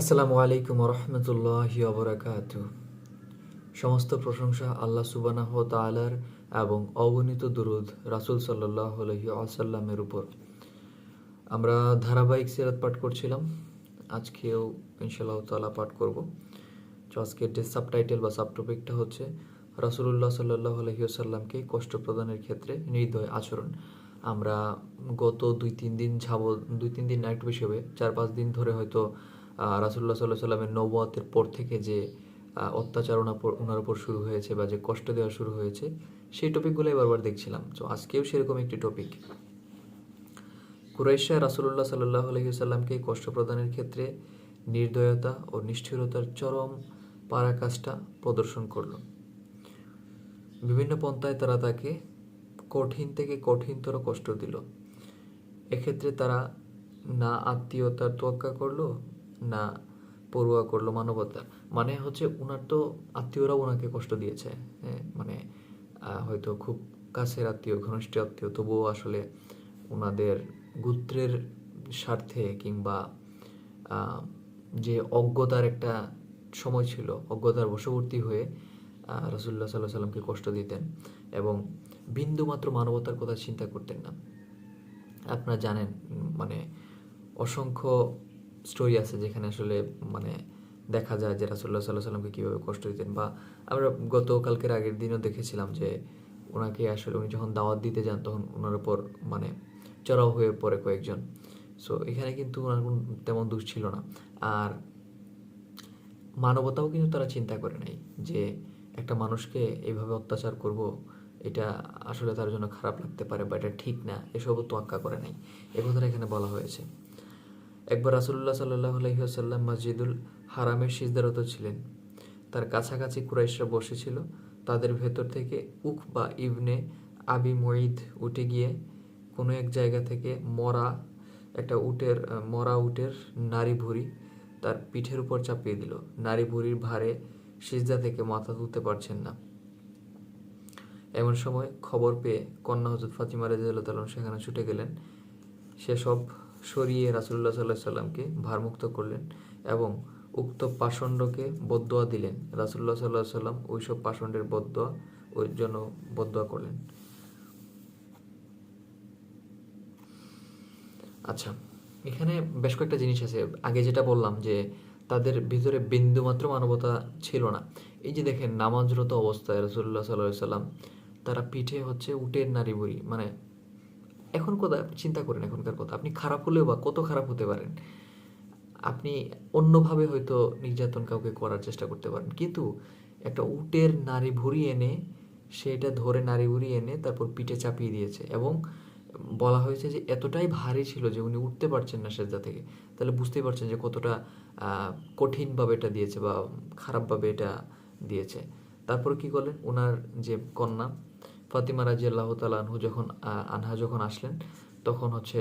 আসসালামু আলাইকুম রহমতুল্লাহি অবরাকাত সমস্ত প্রশংসা আল্লাহ সুবানাহ তালার এবং অগণিত দুরুদ রাসুল সাল্লাহ আলহি আসাল্লামের উপর। আমরা ধারাবাহিক সিরাত পাঠ করছিলাম, আজকেও ইনশাল্লাহ তালা পাঠ করব। তো আজকের যে সাবটাইটেল বা সাবটপিকটা হচ্ছে, রাসুলুল্লাহ সাল্লাহ আলহিউসাল্লামকে কষ্ট প্রদানের ক্ষেত্রে নির্দয় আচরণ। আমরা গত দুই তিন দিন যাব দুই তিন দিন একটু বেশি হবে চার পাঁচ দিন ধরে হয়তো রাসুল্লাহ সাল্লাহ সাল্লামের নবতের পর থেকে যে অত্যাচার ওনার উপর শুরু হয়েছে বা যে কষ্ট দেওয়া শুরু হয়েছে, সেই টপিকগুলোই বারবার দেখছিলাম। তো আজকেও সেরকম একটি টপিক। কুরাইশা রাসুল্লাহ সাল্লাহ আলহিসাল্লামকে কষ্ট প্রদানের ক্ষেত্রে নির্দয়তা ও নিষ্ঠুরতার চরম পারাকাষ্ঠা প্রদর্শন করল। বিভিন্ন পন্থায় তারা তাকে কঠিন থেকে কঠিনতর কষ্ট দিল। এক্ষেত্রে তারা না আত্মীয়তার তোয়াক্কা করল না পড়ুয়া করল মানবতা মানে হচ্ছে ওনার তো আত্মীয়রাও ওনাকে কষ্ট দিয়েছে। হ্যাঁ, মানে হয়তো খুব কাছের আত্মীয় ঘনিষ্ঠ আত্মীয় তবুও আসলে ওনাদের গোত্রের স্বার্থে কিংবা যে অজ্ঞতার একটা সময় ছিল অজ্ঞতার বশবর্তী হয়ে রসুল্লাহ সাল্লাহ সাল্লামকে কষ্ট দিতেন এবং বিন্দুমাত্র মানবতার কথা চিন্তা করতেন না। আপনারা জানেন মানে অসংখ্য স্টোরি আছে যেখানে আসলে মানে দেখা যায় যে রাসুল্লাহ সাল্লাহ সাল্লামকে কীভাবে কষ্ট দিতেন বা আমরা গতকালকের আগের দিনও দেখেছিলাম যে ওনাকে আসলে উনি যখন দাওয়াত দিতে যান তখন ওনার উপর মানে চড়াও হয়ে পড়ে কয়েকজন। সো এখানে কিন্তু ওনার তেমন দোষ ছিল না। আর মানবতাও কিন্তু তারা চিন্তা করে নাই যে একটা মানুষকে এইভাবে অত্যাচার করব, এটা আসলে তার জন্য খারাপ লাগতে পারে বা এটা ঠিক না, এসবও তোয়াক্কা করে নাই। এ কথাটা এখানে বলা হয়েছে। একবার রাসুল্লাহ সাল্লাহ আলহিহাসাল্লাম মসজিদুল হারামের সিজদারত ছিলেন। তার কাছাকাছি কুরাইশরা বসেছিল। তাদের ভেতর থেকে উক বা ইবনে আবি মঈদ উঠে গিয়ে কোনো এক জায়গা থেকে মরা, একটা উটের, মরা উটের নারী ভুঁড়ি তার পিঠের উপর চাপিয়ে দিল। নারী ভুঁড়ির ভারে সিজদা থেকে মাথা তুলতে পারছেন না। এমন সময় খবর পেয়ে কন্যা হজরত ফাতিমা রাজিয়াল্লাহ তালন সেখানে ছুটে গেলেন। সেসব সরিয়ে রাসুল্লাহ সাল্লাহ সাল্লামকে ভারমুক্ত করলেন এবং উক্ত পাষণ্ডকে বদোয়া দিলেন। রাসুল্লাহ সাল্লাহ সাল্লাম ওইসব পাষণ্ডের বদোয়া ওই জন্য বদোয়া করলেন। আচ্ছা এখানে বেশ কয়েকটা জিনিস আছে। আগে যেটা বললাম যে, তাদের ভিতরে বিন্দুমাত্র মানবতা ছিল না। এই যে দেখেন, নামাজরত অবস্থায় রসুল্লাহ সাল্লাহ সাল্লাম, তারা পিঠে হচ্ছে উটের নারী বুড়ি মানে এখন কথা চিন্তা করেন এখনকার কথা? আপনি খারাপ হলেও বা কত খারাপ হতে পারেন? আপনি অন্যভাবে হয়তো নির্যাতন কাউকে করার চেষ্টা করতে পারেন। কিন্তু একটা উটের নারী ভুড়ি এনে, সেটা ধরে নারী ভুড়ি এনে তারপর পিঠে চাপিয়ে দিয়েছে এবং বলা হয়েছে যে এতটাই ভারী ছিল যে উনি উঠতে পারছেন না সেজদা থেকে। তাহলে বুঝতেই পারছেন যে কতটা কঠিনভাবে এটা দিয়েছে বা খারাপভাবে এটা দিয়েছে। তারপর কি করলেন? ওনার যে কন্যা ফাতিমা রাজি আল্লাহ আনহু যখন আনহা যখন আসলেন, তখন হচ্ছে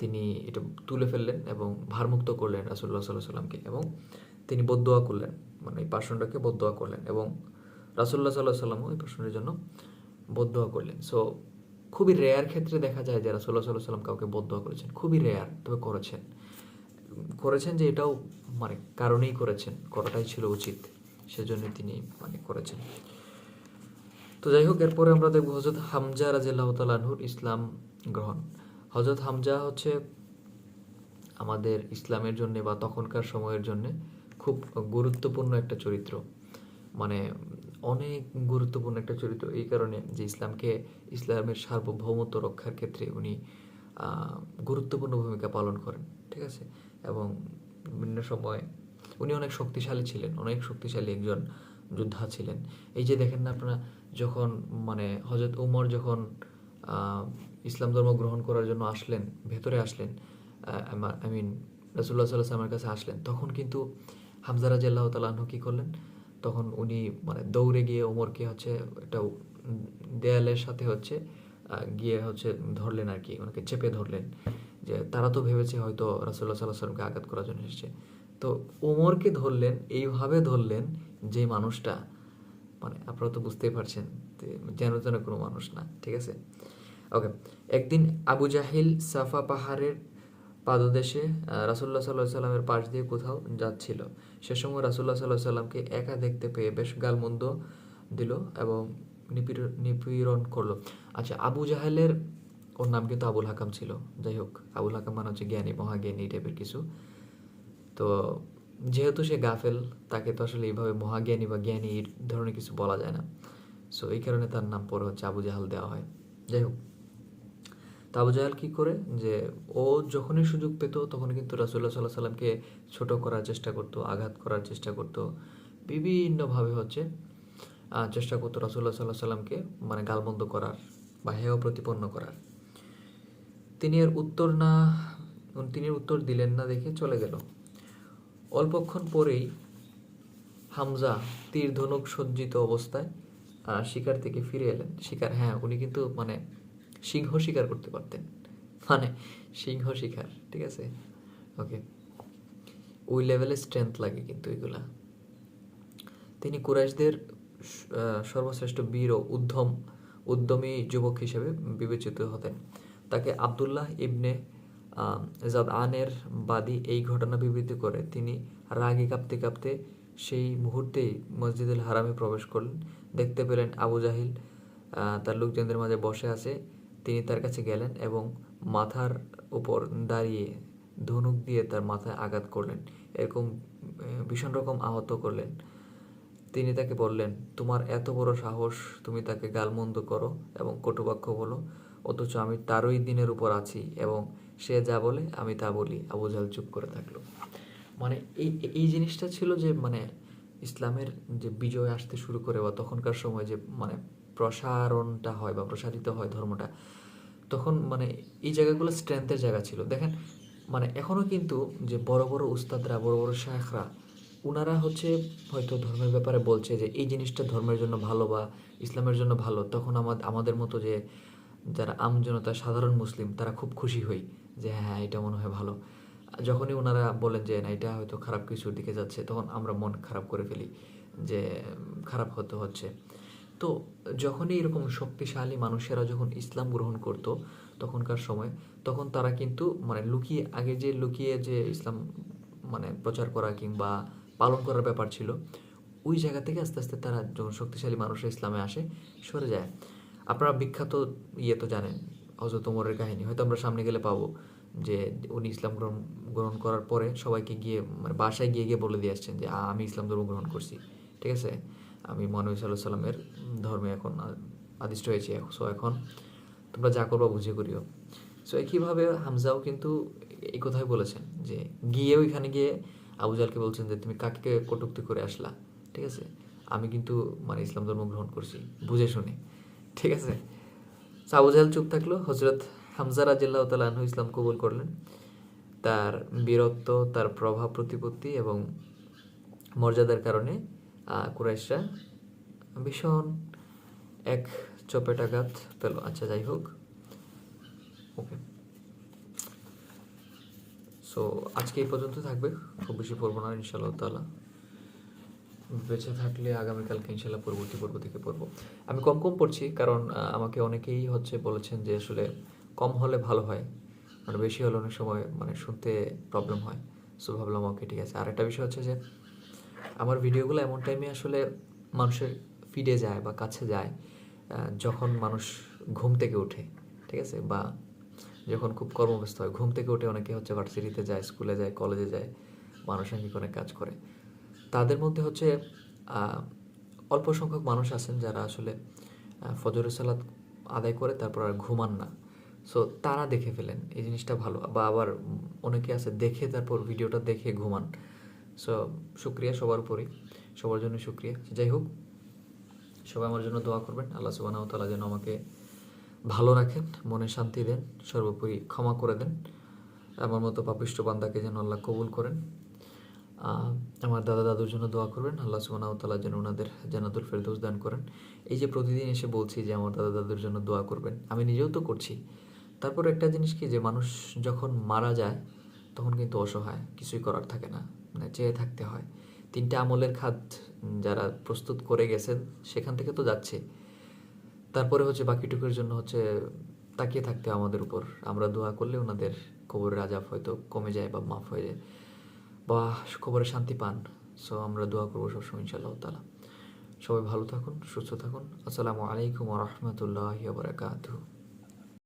তিনি এটা তুলে ফেললেন এবং ভারমুক্ত করলেন রাসুল্লাহ সাল্লাহ সাল্লামকে এবং তিনি বদোয়া করলেন মানে এই পার্সনটাকে বদোয়া করলেন এবং রাসুল্লাহ সাল্লাহ সাল্লামও এই পার্সনের জন্য বদোয়া করলেন। সো খুবই রেয়ার ক্ষেত্রে দেখা যায় যে রাসুল্লাহ সাল্লাহ সাল্লাম কাউকে বদোয়া করেছেন। খুবই রেয়ার তবে করেছেন। করেছেন যে এটাও মানে কারণেই করেছেন, করাটাই ছিল উচিত। সেজন্য তিনি মানে করেছেন। তো যাই হোক, এরপরে আমরা দেখব হজরত হামজা রাজিল্লাহ ইসলাম গ্রহণ। হজরত হামজা হচ্ছে আমাদের ইসলামের জন্য বা তখনকার সময়ের জন্য খুব গুরুত্বপূর্ণ একটা চরিত্র। মানে অনেক গুরুত্বপূর্ণ একটা চরিত্র। এই কারণে যে ইসলামকে, ইসলামের সার্বভৌমত্ব রক্ষার ক্ষেত্রে উনি গুরুত্বপূর্ণ ভূমিকা পালন করেন, ঠিক আছে? এবং বিভিন্ন সময় উনি অনেক শক্তিশালী ছিলেন, অনেক শক্তিশালী একজন যোদ্ধা ছিলেন। এই যে দেখেন না আপনারা, যখন মানে হজরত উমর যখন ইসলাম ধর্ম গ্রহণ করার জন্য আসলেন, ভেতরে আসলেন আই মিন রাসুল্লাহ সাল্লাহ আমার কাছে আসলেন, তখন কিন্তু হামজা রাজি আল্লাহ তালাহ কী করলেন? তখন উনি মানে দৌড়ে গিয়ে ওমরকে হচ্ছে একটা দেয়ালের সাথে হচ্ছে গিয়ে হচ্ছে ধরলেন আর কি, ওনাকে চেপে ধরলেন। যে তারা তো ভেবেছে হয়তো রাসুল্লাহ সাল্লাহ সাল্লামকে আঘাত করার জন্য এসেছে। তো ওমরকে ধরলেন, এইভাবে ধরলেন যে মানুষটা মানে আপনারা তো বুঝতেই পারছেন যেন যেন কোনো মানুষ না, ঠিক আছে? ওকে একদিন আবু জাহিল সাফা পাহাড়ের পাদদেশে রাসুল্লাহ সাল্লাহ সাল্লামের পাশ দিয়ে কোথাও যাচ্ছিল। সে সময় রাসুল্লাহ সাল্লাহ সাল্লামকে একা দেখতে পেয়ে বেশ গালমন্দ দিল এবং নিপীড়, নিপীড়ন করল। আচ্ছা আবু জাহেলের ওর নাম কিন্তু আবুল হাকাম ছিল। যাই হোক, আবুল হাকাম মানে হচ্ছে জ্ঞানী, মহাজ্ঞানী টাইপের কিছু। তো যেহেতু সে গাফেল, তাকে তো আসলে এইভাবে মহাজ্ঞানী বা জ্ঞানী এই ধরনের কিছু বলা যায় না। সো এই কারণে তার নাম পরে হচ্ছে আবু জাহাল দেওয়া হয়। যাই হোক, তো আবু জাহাল কী করে? যে ও যখনই সুযোগ পেত, তখন কিন্তু রাসুল্লাহ সাল্লাহ সাল্লামকে ছোট করার চেষ্টা করতো, আঘাত করার চেষ্টা করতো। বিভিন্নভাবে হচ্ছে চেষ্টা করতো রাসুল্লাহ সাল্লাহ সাল্লামকে মানে গালমন্দ করার বা হেয় প্রতিপন্ন করার। তিনি এর উত্তর না তিনি উত্তর দিলেন না দেখে চলে গেল। অল্পক্ষণ পরেই হামজা তীর ধনুক সজ্জিত অবস্থায় শিকার থেকে ফিরে এলেন। শিকার হ্যাঁ উনি কিন্তু মানে সিংহ শিকার করতে পারতেন। মানে সিংহ শিকার, ঠিক আছে? ওকে। ওই লেভেলে স্ট্রেংথ লাগে কিন্তু এগুলা। তিনি কুরাইশদের সর্বশ্রেষ্ঠ বীর ও উদ্ধম, উদ্যমী যুবক হিসেবে বিবেচিত হতেন। তাকে আবদুল্লাহ ইবনে আহ, জাদ আনের বাদী এই ঘটনা বিবৃতি করে। তিনি রাগে কাঁপতে কাঁপতে সেই মুহূর্তেই মসজিদুল হারামে প্রবেশ করলেন। দেখতে পেলেন আবু জাহিল তার লোকজনদের মাঝে বসে আছে। তিনি তার কাছে গেলেন এবং মাথার উপর দাঁড়িয়ে ধনুক দিয়ে তার মাথায় আঘাত করলেন। এরকম ভীষণ রকম আহত করলেন। তিনি তাকে বললেন তোমার এত বড় সাহস তুমি তাকে গালমন্দ করো এবং কটুবাক্য বলো। অথচ আমি তারই দিনের উপর আছি এবং সে যা বলে, আমি তা বলি। আবু জাহেল চুপ করে থাকল। মানে এই এই জিনিসটা ছিল যে মানে ইসলামের যে বিজয় আসতে শুরু করে বা তখনকার সময় যে মানে প্রসারণটা হয় বা প্রসারিত হয় ধর্মটা, তখন মানে এই জায়গাগুলো স্ট্রেংথের জায়গা ছিল। দেখেন মানে এখনও কিন্তু যে বড় বড় উস্তাদরা, বড় বড় শায়খরা ওনারা হচ্ছে হয়তো ধর্মের ব্যাপারে বলছে যে, এই জিনিসটা ধর্মের জন্য ভালো বা ইসলামের জন্য ভালো। তখন আমাদের আমাদের মতো যে, যারা আমজনতা, সাধারণ মুসলিম, তারা খুব খুশি হই। যে হ্যাঁ এটা মনে হয় ভালো। যখনই ওনারা বলেন যে, না, এটা হয়তো খারাপ কিছুর দিকে যাচ্ছে, তখন আমরা মন খারাপ করে ফেলি যে, খারাপ হতে হচ্ছে। তো যখনই এরকম শক্তিশালী মানুষেরা যখন ইসলাম গ্রহণ করত তখনকার সময়, তখন তারা কিন্তু মানে লুকিয়ে, আগে যে লুকিয়ে যে ইসলাম মানে প্রচার করা কিংবা পালন করার ব্যাপার ছিল, ওই জায়গা থেকে আস্তে আস্তে তারা যখন শক্তিশালী মানুষরা ইসলামে আসে, সরে যায়। আপনারা বিখ্যাত ইয়ে তো জানেন হজরত ওমরের কাহিনী। হয়তো আমরা সামনে গেলে পাবো যে উনি ইসলাম গ্রহণ গ্রহণ করার পরে সবাইকে গিয়ে মানে বাসায় গিয়ে গিয়ে বলে দিয়ে আসছেন যে আমি ইসলাম ধর্ম গ্রহণ করছি। ঠিক আছে? আমি মহানবী সাল্লাহ সাল্লামের ধর্মে এখন আদিষ্ট হয়েছি। সো এখন তোমরা যা করবা বুঝে করিও। সো একইভাবে হামজাও কিন্তু এই কথাই বলেছেন যে, গিয়ে ওইখানে গিয়ে আবু জালকে বলছেন যে, তুমি কাকে কটুক্তি করে আসলা? ঠিক আছে? আমি কিন্তু মানে ইসলাম ধর্ম গ্রহণ করছি, বুঝে শুনে। ঠিক আছে? So, চুপ থাকল। হজরত হামজা রাজিল্লাহ তালু ইসলাম কবুল করলেন। তার বীরত্ব তার প্রভাব প্রতিপত্তি এবং মর্যাদার কারণে কুরাইশরা ভীষণ এক চপেটাঘাত পেল। আচ্ছা যাই হোক। ওকে। সো আজকে এই পর্যন্ত থাকবে। খুব বেশি পড়ব না ইনশাল্লাহ তালা বেঁচে থাকলে আগামীকালকে ইনশাল্লাহ পরবর্তী পর্ব থেকে পড়ব। আমি কম কম পড়ছি কারণ আমাকে অনেকেই হচ্ছে বলেছেন যে আসলে কম হলে ভালো হয় মানে বেশি হলে অনেক সময় মানে শুনতে প্রবলেম হয়। সো ভাবলাম ওকে ঠিক আছে। আর একটা বিষয় হচ্ছে যে, আমার ভিডিওগুলো এমন টাইমে আসলে মানুষের ফিডে যায় বা কাছে যায় যখন মানুষ ঘুম থেকে ওঠে, ঠিক আছে? বা যখন খুব কর্মব্যস্ত হয়, ঘুম থেকে উঠে অনেকে হচ্ছে ভার্সিটিতে যায় স্কুলে যায় কলেজে যায় মানসাঙ্গিক অনেক কাজ করে। তাদের মধ্যে হচ্ছে অল্প সংখ্যক মানুষ আছেন যারা আসলে ফজরের সালাত আদায় করে তারপর আর ঘুমান না। সো তারা দেখে ফেলেন, এই জিনিসটা ভালো। বা আবার অনেকে আছে দেখে তারপর ভিডিওটা দেখে ঘুমান। সো শুক্রিয়া সবার উপরেই, সবার জন্য শুক্রিয়া। যাই হোক, সবাই আমার জন্য দোয়া করবেন। আল্লাহ সুবাহ তালা যেন আমাকে ভালো রাখেন, মনে শান্তি দেন, সর্বোপরি ক্ষমা করে দেন। আমার মতো পাপিষ্ট বান্দাকে যেন আল্লাহ কবুল করেন। আমার দাদা দাদুর জন্য দোয়া করবেন। আল্লাহ সুবাহ তালা যেন ওনাদের জানাতুল ফেরদৌস দান করেন। এই যে প্রতিদিন এসে বলছি যে আমার দাদা দাদুর জন্য দোয়া করবেন, আমি নিজেও তো করছি। তারপর একটা জিনিস কি যে মানুষ যখন মারা যায়, তখন কিন্তু অসহায়, কিছুই করার থাকে না মানে চেয়ে থাকতে হয়। তিনটা আমলের খাত যারা প্রস্তুত করে গেছেন, সেখান থেকে তো যাচ্ছে। তারপরে হচ্ছে বাকিটুকুর জন্য হচ্ছে তাকিয়ে থাকতে আমাদের উপর। আমরা দোয়া করলে ওনাদের কবরের আজাব হয়তো কমে যায় বা মাফ হয়ে যায়। বা কবরে শান্তি পান। সো আমরা দোয়া করব সবসময় ইনশাআল্লাহ তালা সবাই ভালো থাকুন, সুস্থ থাকুন। আসসালামু আলাইকুম রহমতুল্লাহ বারকাতুহ।